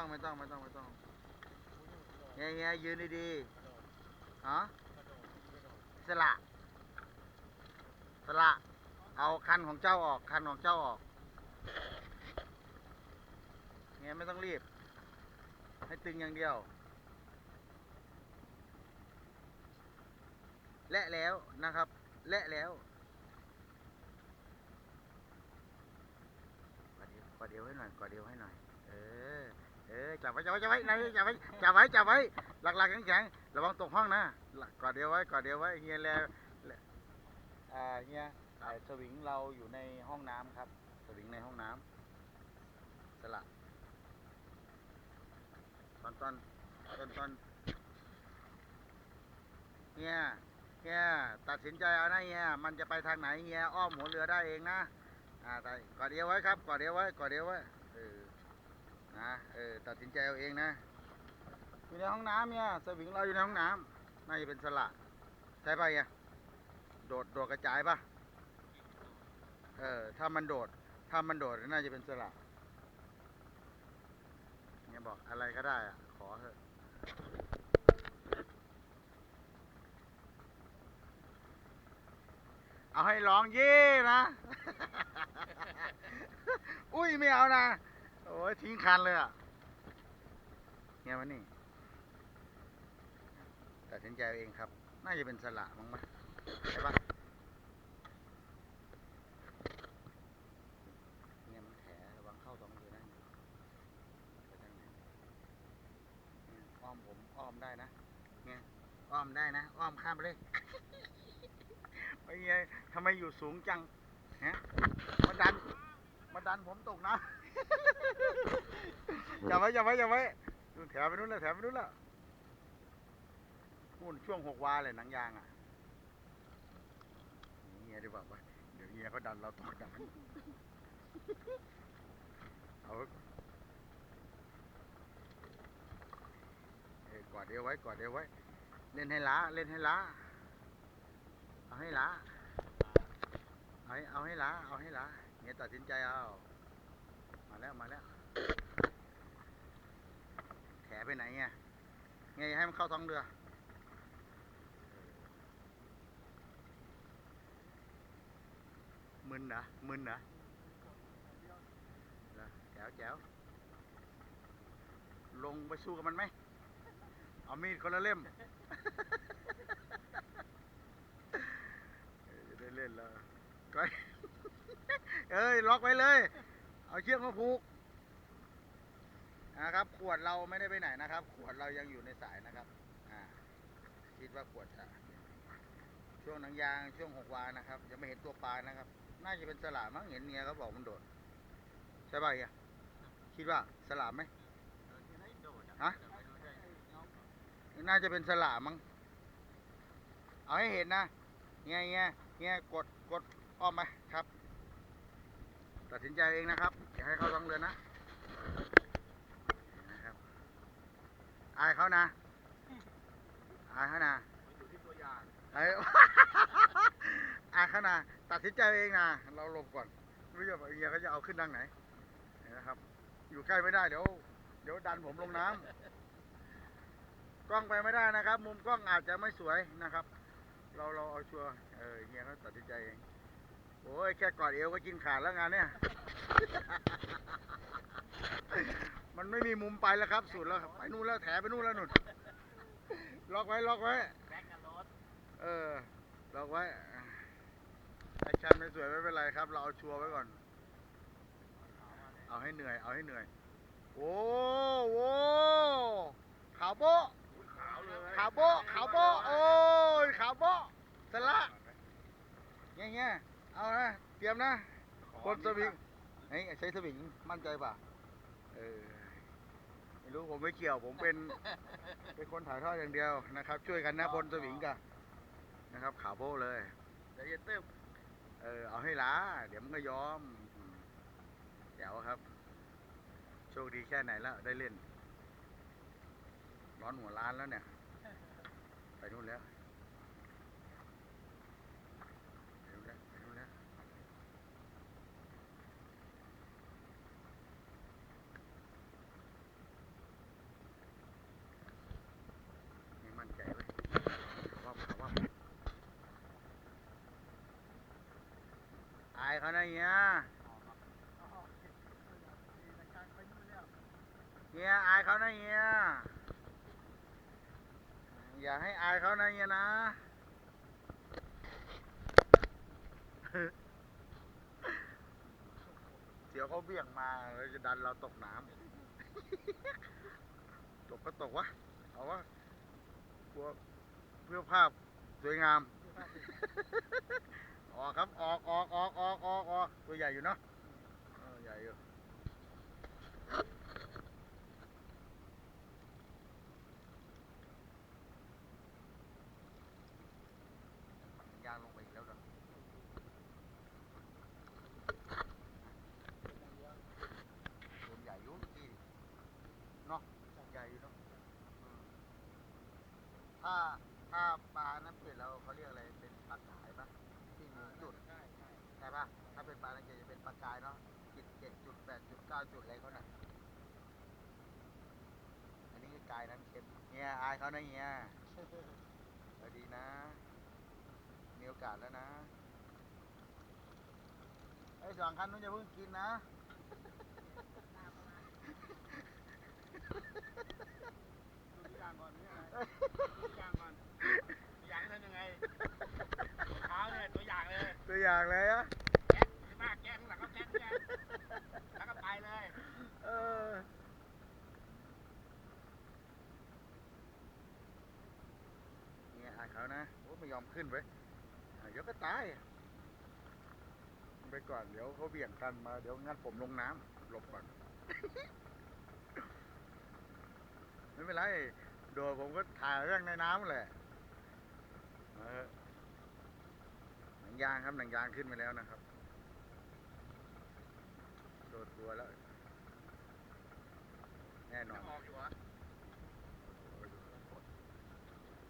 ต้องไม่ต้องไม่ต้องไม่ต้องเฮียเฮียยืนดีๆฮะสละสละเอาคันของเจ้าออกคันของเจ้าออกเฮียไม่ต้องรีบ ให้ตึงอย่างเดียว และแล้วนะครับ และแล้วกดเดียวกอดเดียวให้หน่อยกอดเดียวให้หน่อย เออจับไว้จับไว้จับไว้ไหนจับไว้จับไว้จับไว้ หลักๆแข็งๆระวังตกห้องนะกอดเดียวไว้กอดเดียวไว้เฮียแล้วอ่าเฮียสวิงเราอยู่ในห้องน้ำครับ สวิงในห้องน้ำสละตอนตอนตอนตอนเฮียเฮียตัดสินใจเอานะเฮียมันจะไปทางไหนเฮียอ้อมหัวเรือได้เองนะอ่าแต่กอดเดียวไว้ครับกอดเดียวไว้กอดเดียวไว้เออ นะเออตัดสินใจเอาเองนะอยู่ในห้องน้ำเนี่ยสวิงเราอยู่ในห้องน้ำน่าจะเป็นสละใช่ป่ะเฮียโดดโดดกระจายป่ะเออถ้ามันโดดถ้ามันโดดน่าจะเป็นสละเนี่ยบอกอะไรก็ได้อะขอเถอะเอาให้ร้องเย่นะ อุ้ยไม่เอานะ โอ้ยทิ้งคันเลยอะเงี้ยมันนี่ตัดสินใจเองครับ น่าจะเป็นสละมั้งไหมใช่ปะเนี่ยมันแผลระวังเข้าตรงนี้นะไปทางไหนอ้อมผมอ้อมได้นะ เนี่ยอ้อมได้นะ อ้อมข้ามไปเลยไอ้เหี้ยทำไมอยู่สูงจัง ฮะมาดัน มาดันผมตกนะ อย่าไว้อย่าไว้อย่าไว้นู่นแถวไปนู้นแล้วแถวไปนู้นแล้วนู่นช่วงหกวาเลยหนังยางอะเฮียดีกว่าปเดี๋ยวเฮียเขาดันเราตกดันเอาเกอดเดียวไว้กอดเดียวไว้ เล่นให้ล้าเล่นให้ล้าเอาให้ล้าเอาให้เอาให้ล้าเอาให้ล้า เฮียตัดสินใจเอา มาแล้วมาแล้วแขไปไหนไงไงให้มันเข้าท้องเรือมึนเหรอมึนเหรอแจ๋วแจ๋วลงไปสู้กับมันไหม เอามีดคนละเล่มเออจะได้เล่นแล้วก็ เอ้ยล็อกไว้เลย เอาเชือกมาผูกนะครับ ขวดเราไม่ได้ไปไหนนะครับ ขวดเรายังอยู่ในสายนะครับอ่าคิดว่าขวดจะช่วงหนังยางช่วงหกวานะครับ ยังไม่เห็นตัวปลานะครับ น่าจะเป็นสลามมั้งเห็นเมียเขาบอกมันโดดใช่ป่ะเฮียคิดว่าสลามไหมฮะน่าจะเป็นสลามมั้งเอาให้เห็นนะเงี้ยเงี้ยเงี้ยกดกดอ้อมไปครับ ตัดสินใจเองนะครับ อย่าให้เขาต้องเรือนะนะครับอายเขานะอายเขานะเอ้ยอายเขานะตัดสินใจเองนะเราหลบก่อนไม่รู้จะเฮียเขาจะเอาขึ้นทางไหนนะครับ อยู่ใกล้ไม่ได้เดี๋ยว เดี๋ยวดันผมลงน้ำกล้องไปไม่ได้นะครับ มุมกล้องอาจจะไม่สวยนะครับ เราเราเอาชัวร์เออเฮียเขาตัดสินใจเอง โอ้ยแค่กอดเอวก็กินขาดแล้วงานเนี่ย มันไม่มีมุมไปแล้วครับ สุดแล้วครับไปนู่นแล้วแถไปนู่นแล้วนู่นล็อกไว้ล็อกไว้เออล็อกไว้แอคชั่นไม่สวยไม่เป็นไรครับ เราเอาชัวร์ไว้ก่อน เอาให้เหนื่อย เอาให้เหนื่อยโอ้โหขาวโบขาวโบขาวโบโอ้ยขาวโบสละเงี้ยเงี้ย เอานะ เตรียมนะคนสวิงเฮ้ยใช้สวิงมั่นใจป่ะ เออ ไม่รู้ผมไม่เกี่ยว ผมเป็น เป็นคนถ่ายทอดอย่างเดียวนะครับ ช่วยกันนะพลสวิงกันนะครับขาวโบ้เลยใจเย็นเต้มเออ เอาให้ล้า เดี๋ยวมันก็ยอมอืมแจ๋วครับ โชคดีแค่ไหนแล้ว ได้เล่น ร้อนหัวล้านแล้วเนี่ย ไปนู่นแล้วไปนู่นแล้วไปนู่นแล้ว อ เขานะเฮียเฮียอายเขานะเฮียอย่าให้อายเขานะเฮียนะเดี๋ยวเขาเบี่ยงมาแล้วจะดันเราตกน้ำตกก็ตกวะเอาวะกลัวเพื่อภาพสวยงาม ออกครับ ออกออกออกออกออกออกตัวใหญ่อยู่เนาะใหญ่อยู่ยางลงไปอีกแล้วเนาะตัวใหญ่อยุ่เมื่เนาะใหญ่อยู่เนาะถ้าถ้า ปะถ้าเป็นปลาน้ำเกล็ดจะเป็นปลากายเนาะจุดเจ็ดจุดแปดจุดเก้าจุดอะไรเขาน่ะ อันนี้คือกายน้ำเค็มเนี่ยอายเขานะเนี่ยสวัสดีนะ มีโอกาสแล้วนะ ไอ้สองคันนู้นอย่าเพิ่งกินนะตัวอย่างก่อนนี่อะไรตัวอย่างก่อนตัวอย่างนั้นยังไงเท้าเนี่ยตัวอย่างเลย ตัวอย่างเลยอะ แก๊กมากแก๊กหลังก็แก๊กเนี่ยแล้วก็ไปเลย เออ เนี่ยอายเขานะโอ้ไม่ยอมขึ้นเว้ยเดี๋ยวก็ตายไปก่อนเดี๋ยวเขาเบี่ยงกันมาเดี๋ยวงัดผมลงน้ำหลบก่อนไม่เป็นไรโดดผมก็ถ่ายเรื่องในน้ำแหละหนังยางครับหนังยางขึ้นไปแล้วนะครับ โดดตัวแล้ว แน่นอน งออกอยู่เหรอ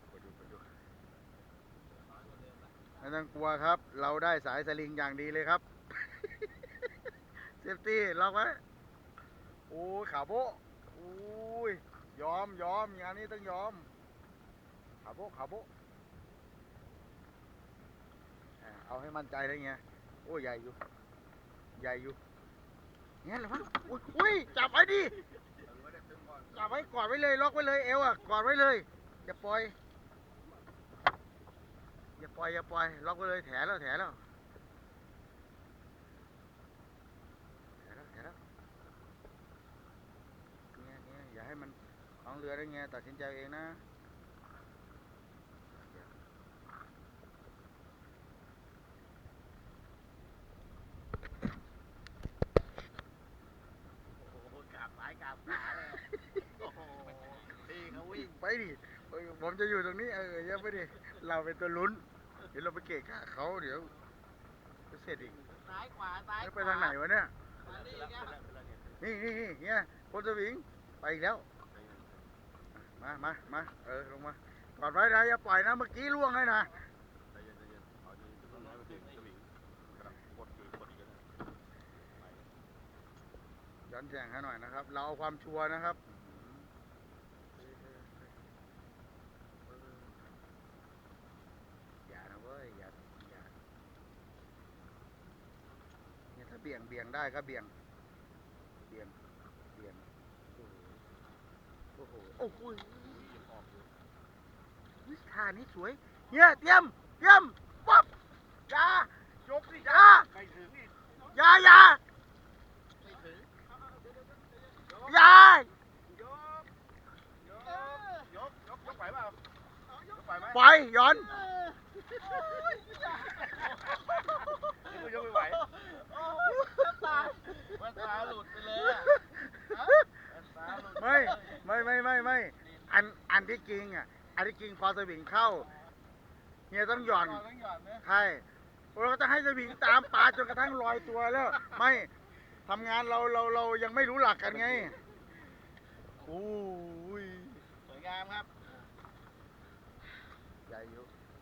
ไปดูไปดูไม่ ต้องกลัวครับ เราได้สายสลิงอย่างดีเลยครับเซฟตี้ล็อกไว้โอ้ยขาโบะโอ้ยยอมยอมงานนี้ต้องยอมขาโบขาโบเอาให้มั่นใจได้ไงโอ้ยใหญ่อยู่ ใหญ่อยู่เนี่ยเหรอวะอุ้ยจับไว้ดิจับไว้กอดไว้เลยล็อกไว้เลยเอวอะกอดไว้เลยอย่าปล่อย อย่าปล่อยอย่าปล่อยล็อกไว้เลยแถแล้วแถแล้วแถแล้วแถแล้วเนี่ยเนี่ยอย่าให้มันของเรือได้ไงตัดสินใจเองนะโอ้โหกราบซ้ายกราบขวาเลยโอ้โหพี่เขาวิ่งไปดิเออผมจะอยู่ตรงนี้เออเยอะไปดิ เราเป็นตัวลุ้น เดี๋ยวเราไปเกะกะเขาเดี๋ยวจะเสร็จอีกซ้ายขวาซ้ายแล้วไปทางไหนวะเนี่ย มานี่อีกแล้วนี่นี่นี่เนี่ยคนสวิงไปอีกแล้ว มามามาเออลงมากอดไว้นะอย่าปล่อยนะเมื่อกี้ล่วงเลยนะใจเย็นใจเย็นเอาดีๆต้องให้มันถึงสวิงกระดับกดคือกดอีกแล้วนะย้อนแสงให้หน่อยนะครับ เราเอาความชัวร์นะครับ อย่านะเว้ย อย่า อย่า เบี่ยงได้ก็เบี่ยง เบี่ยง เบี่ยง โอ้โห โอ้โหวิท่านี้สวยเนี่ยเตรียม เตรียมปั๊บอยายกสิยาไม่ถึงอีกอยาอยาไม่ถึงอยายกยกยกยกยกไหวเปล่ายกไหวไหมปย้อน กยกไม่ไหวตาแว่นตาหลุดไปเลยอะแว่นตาหลุดไม่ไม่ไม่ไม่ไม่อันอันที่จริงอะอันที่จริงพอสวิงเข้าเฮียต้องหย่อน ต้องหย่อนนะใช่เราจะให้สวิงตามปลาจนกระทั่งลอยตัวแล้ว ไม่ทำงานเราเราเรายังไม่รู้หลักกันไงโอ้ยสวยงามครับใหญ่อยู่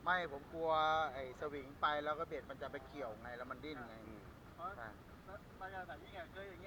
ไม่ผมกลัวไอ้สวิงไปแล้วก็เบ็ดมันจะไปเกี่ยวไงแล้วมันดิ้นไง เพราะใช่บรรยากาศอย่างนี้ไงเคยอย่างนี้